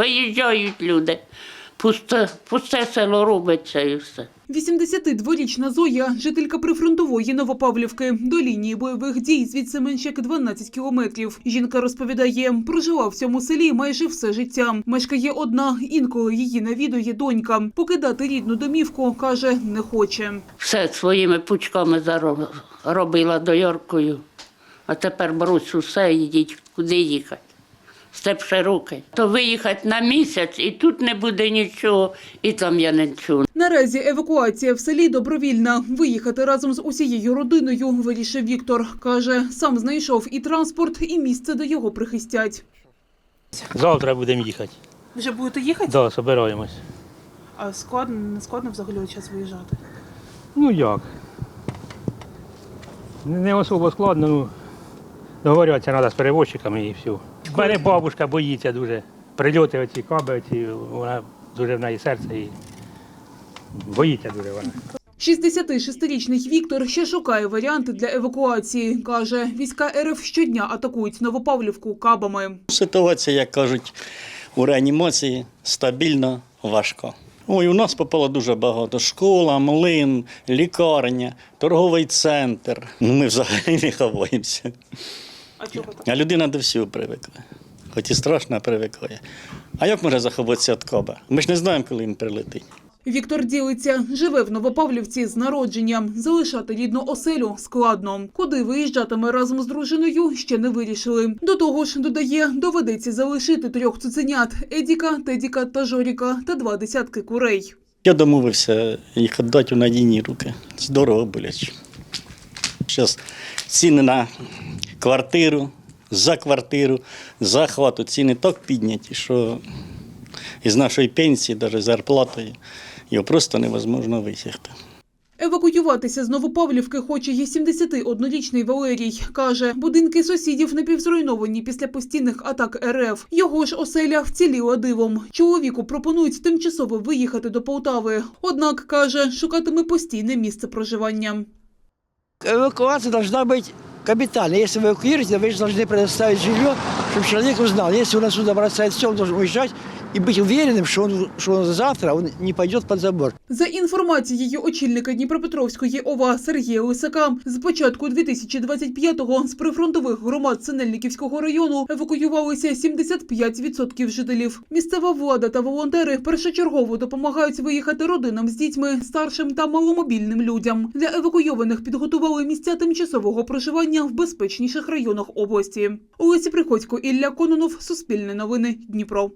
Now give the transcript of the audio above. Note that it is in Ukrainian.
Виїжджають люди. Пусте, пусте село робиться і все. 82-річна Зоя, жителька прифронтової Новопавлівки. До лінії бойових дій звідси менше як 12 кілометрів. Жінка розповідає, прожила в цьому селі майже все життя. Мешкає одна, інколи її навідує донька. Покидати рідну домівку, каже, не хоче. Все своїми пучками заро- робила дояркою. А тепер брусь усе, йдіть, куди їхати. Степ широкий. То виїхати на місяць, і тут не буде нічого, і там я не чую. Наразі евакуація в селі добровільна. Виїхати разом з усією родиною вирішив Віктор. Каже, сам знайшов і транспорт, і місце, де його прихистять. Завтра будемо їхати. Вже будете їхати? Да, собираємось. А складно, не складно взагалі час виїжджати. Ну як? Не не особо складно, ну договорюватися треба з перевозчиками і все. У мене бабушка боїться дуже. Прильоти оці каби, оці, вона дуже в неї серце і боїться дуже вона. 66-річний Віктор ще шукає варіанти для евакуації. Каже, війська РФ щодня атакують Новопавлівку кабами. Ситуація, як кажуть, у реанімації стабільно важко. Ой, у нас попало дуже багато. Школа, млин, лікарня, торговий центр. Ну, ми взагалі не ховаємося. А чого так? А людина до всього привикла. Хоч і страшно, а привикає. А як може заховатися від коба? Ми ж не знаємо, коли він прилетить. Віктор ділиться, живе в Новопавлівці з народження. Залишати рідну оселю складно. Куди виїжджатиме разом з дружиною, ще не вирішили. До того ж, додає, доведеться залишити трьох цуценят – Едіка, Тедіка та Жоріка та два десятки курей. Я домовився їх віддати у надійні руки. Здорово боляче. Зараз ціни на квартиру, за квартиру, за хату ціни так підняті, що із нашої пенсії, навіть зарплатою, його просто невозможно висягти. Евакуюватися з Новопавлівки хоче і 71-річний Валерій. Каже, будинки сусідів напівзруйновані після постійних атак РФ. Його ж оселя вціліла дивом. Чоловіку пропонують тимчасово виїхати до Полтави. Однак, каже, шукатиме постійне місце проживання. Эвакуация должна быть капитальной. Если вы эвакуируете, вы же должны предоставить жилье, чтобы человек узнал. Если он отсюда бросает все, он должен уезжать и быть уверенным, что он завтра он не пойдет под забор. За інформацією очільника Дніпропетровської ОВА Сергія Лисака, з початку 2025-го з прифронтових громад Синельниківського району евакуювалися 75% жителів. Місцева влада та волонтери першочергово допомагають виїхати родинам з дітьми, старшим та маломобільним людям. Для евакуйованих підготували місця тимчасового проживання в безпечніших районах області. Олесі Приходько, Ілля Кононов, Суспільне новини, Дніпро.